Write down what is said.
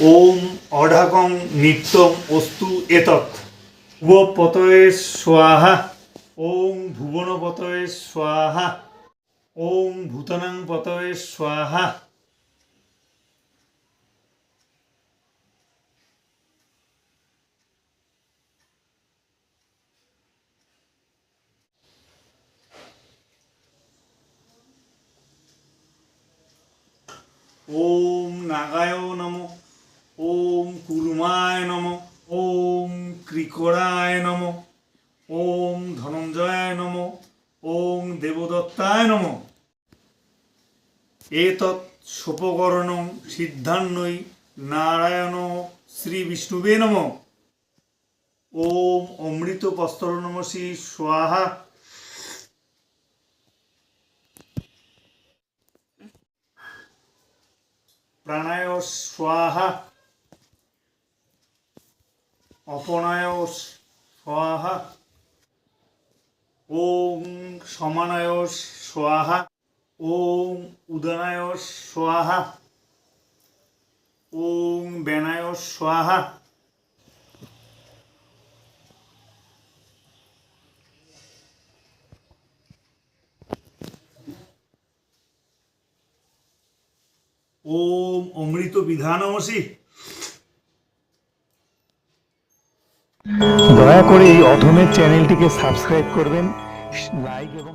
ওম অঢাকং নিত্যং অস্তু এতৎ। ভুবপতয়ে স্বাহা। ওম ভুবনপতয়ে স্বাহা। ওম ভূতানাং পতয়ে স্বাহা। ওম নাগায় নম ওম কুর্মায় নম ক্রিকরায় নম। ওম ধনঞ্জয়ায় নম। ওম দেবদত্তায় নম। এতৎ সোপকরণং সিদ্ধান্নই নারায়ণ শ্রী বিষ্ণুবে নম। ওম অমৃত পস্তর নমসি, স্বাহা। প্রাণায় স্বাহা। অপনায় স্বাহা ওম সমানায় স্বাহা ওম উদনায় স্বাহা ওম বেনায় স্বাহা ওম অমৃত বিধানমসি দয়া করে এই অধমের চ্যানেলটিকে সাবস্ক্রাইব করবেন লাইক এবং